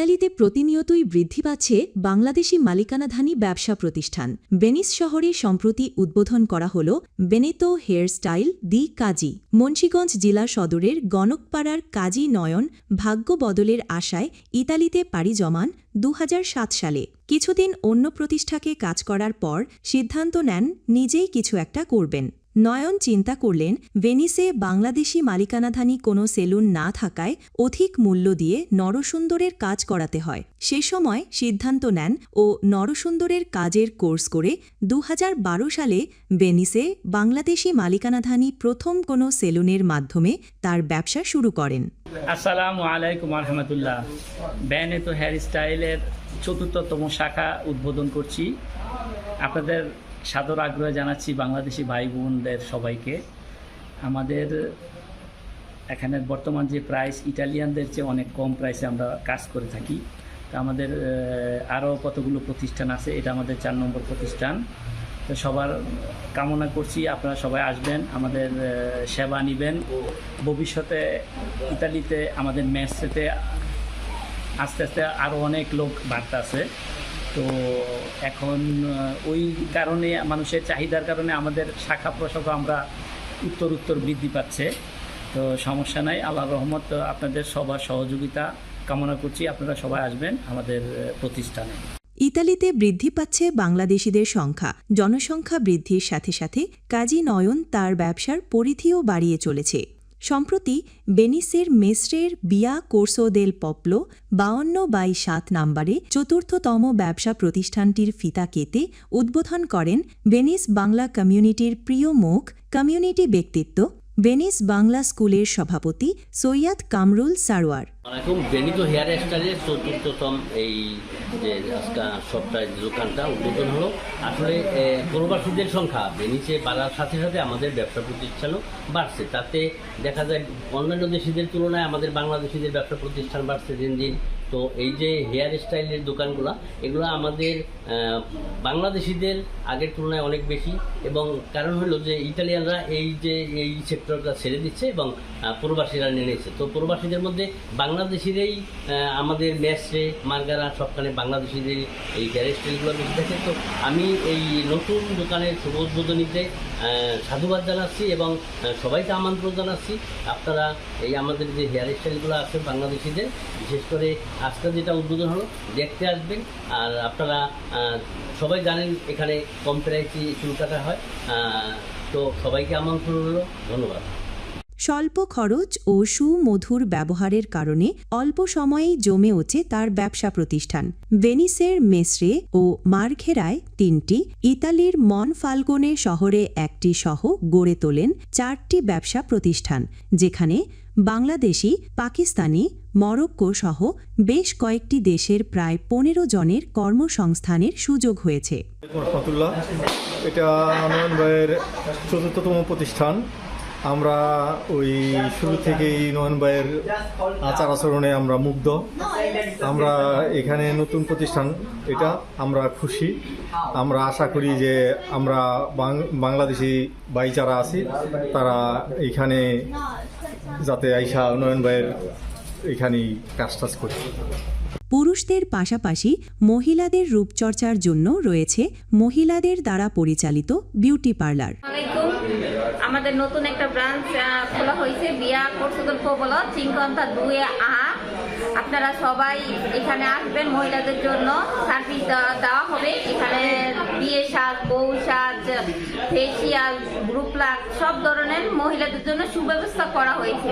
ইতালিতে প্রতিনিয়তই বৃদ্ধি পাচ্ছে বাংলাদেশি মালিকানাধানী ব্যবসা প্রতিষ্ঠান। বেনিস শহরে সম্প্রতি উদ্বোধন করা হল বেনেতো hair style the Kazi. Munshiganj জেলা সদরের গণকপাড়ার কাজী নয়ন ভাগ্য বদলের আশায় ইতালিতে পাড়ি জমান দু হাজার সাত সালে। কিছুদিন অন্য প্রতিষ্ঠাকে কাজ করার পর সিদ্ধান্ত নেন নিজেই কিছু একটা করবেন। নয়ন চিন্তা করলেন, ভেনিসে বাংলাদেশি মালিকানাধানী কোনো সেলুন না থাকায় অধিক মূল্য দিয়ে নরসুন্দরের কাজ করাতে হয়। সে সময় সিদ্ধান্ত নেন ও নরসুন্দরের কাজের কোর্স করে দু হাজার বারো সালে ভেনিসে বাংলাদেশি মালিকানাধানী প্রথম কোনো সেলুনের মাধ্যমে তার ব্যবসা শুরু করেন। চতুর্থতম শাখা উদ্বোধন করছি। আপনাদের সাদর আগ্রহ জানাচ্ছি বাংলাদেশি ভাই বোনদের সবাইকে। আমাদের এখানে বর্তমান যে প্রাইস ইটালিয়ানদের চেয়ে অনেক কম প্রাইসে আমরা কাজ করে থাকি। তো আমাদের আরও কতগুলো প্রতিষ্ঠান আছে, এটা আমাদের চার নম্বর প্রতিষ্ঠান। তো সবার কামনা করছি, আপনারা সবাই আসবেন, আমাদের সেবা নেবেন। ভবিষ্যতে ইতালিতে, আমাদের ম্যাচেতে আস্তে আস্তে আরও অনেক লোক বাড়তে আছে। তো এখন ওই কারণে মানুষের চাহিদার কারণে আমাদের শাখা প্রশাখা আমরা উত্তর উত্তর বৃদ্ধি পাচ্ছে। তো সমস্যা নাই, আল্লাহ রহমত, আপনাদের সবার সহযোগিতা কামনা করছি। আপনারা সবাই আসবেন আমাদের প্রতিষ্ঠানে। ইতালিতে বৃদ্ধি পাচ্ছে বাংলাদেশিদের সংখ্যা। জনসংখ্যা বৃদ্ধির সাথে সাথে কাজী নয়ন তার ব্যবসার পরিধিও বাড়িয়ে চলেছে। সম্প্রতি বেনিসের মেস্রের বিয়া কোর্সো দেল পপলো বাউন্ন বাই সাত নম্বরে চতুর্থতম ব্যবসা প্রতিষ্ঠানটির ফিতা কেতে উদ্বোধন করেন বেনিস বাংলা কমিউনিটির প্রিয় মুখ কমিউনিটি ব্যক্তিত্ব বেনিস বাংলা স্কুলের সভাপতি সৈয়দ কামরুল সারোয়ার। আলাইকুম বেনিতো হেয়ার স্টাইলের চতুর্থতম এই যে সপ্তাহে দোকানটা উদ্বোধন হলো। আসলে প্রবাসীদের সংখ্যা বেনিচে বাড়ার সাথে সাথে আমাদের ব্যবসা প্রতিষ্ঠানও বাড়ছে। তাতে দেখা যায়, অন্যান্য দেশিদের তুলনায় আমাদের বাংলাদেশিদের ব্যবসা প্রতিষ্ঠান বাড়ছে দিন দিন। তো এই যে হেয়ার স্টাইলের দোকানগুলো, এগুলো আমাদের বাংলাদেশিদের আগের তুলনায় অনেক বেশি। এবং কারণ হলো যে ইতালিয়ানরা এই যে, এই সেক্টরটা ছেড়ে দিচ্ছে এবং প্রবাসীরা নিচ্ছে তো প্রবাসীদের মধ্যে বাংলাদেশিরাই আমাদের ম্যাচে মার্গারা সবখানে বাংলাদেশিদের এই হেয়ার স্টাইলগুলো বেশি থাকে তো আমি এই নতুন দোকানের শুভ উদ্বোধনীতে সাধুবাদ জানাচ্ছি এবং সবাইকে আমন্ত্রণ জানাচ্ছি। আপনারা এই আমাদের যে হেয়ার স্টাইলগুলো আছে বাংলাদেশিদের, বিশেষ করে আজকে যেটা উদ্বোধন হলো, দেখতে আসবেন। আর আপনারা সবাই জানেন এখানে কম প্রাইসে চুল কাটা হয়। তো সবাইকে আমন্ত্রণ হলো ধন্যবাদ। স্বল্প খরচ ও সুমধুর ব্যবহারের কারণে অল্প সময়েই জমে ওঠে তার ব্যবসা প্রতিষ্ঠান। ভেনিসের মেসরে ও মার্ঘেরায় তিনটি, ইতালির মন ফাল্কোনে শহরে একটি সহ গড়ে তোলেন চারটি ব্যবসা প্রতিষ্ঠান, যেখানে বাংলাদেশি, পাকিস্তানি মরক্কো সহ বেশ কয়েকটি দেশের প্রায় পনেরো জনের কর্মসংস্থানের সুযোগ হয়েছে। এটা ভাইয়ের চতুর্থতম প্রতিষ্ঠান। আমরা ওই শুরু থেকেই নয়ন ভাইয়ের আচার আচরণে আমরা মুগ্ধ। আমরা এখানে নতুন প্রতিষ্ঠান, এটা আমরা খুশি। আমরা আশা করি যে আমরা বাংলাদেশি ভাই যারা আছি, তারা এখানে যাতে আইসা নয়ন ভাইয়ের এখানেই কাজ টাজ করি। পুরুষদের পাশাপাশি মহিলাদের রূপচর্চার জন্য রয়েছে মহিলাদের দ্বারা পরিচালিত বিউটি পার্লার। আমাদের নতুন একটা ব্রাঞ্চ খোলা হয়েছে বিয়া কোর্সুদল কোবল চিংকন্থা দুয়ে আ। আপনারা সবাই এখানে আসবেন মহিলাদের জন্য সার্ভিস দেওয়া হবে। এখানে বিয়ে সাজ বউ সাজ ফেসিয়াল গ্রুপ লাগ সব ধরনের মহিলাদের জন্য সুব্যবস্থা করা হয়েছে।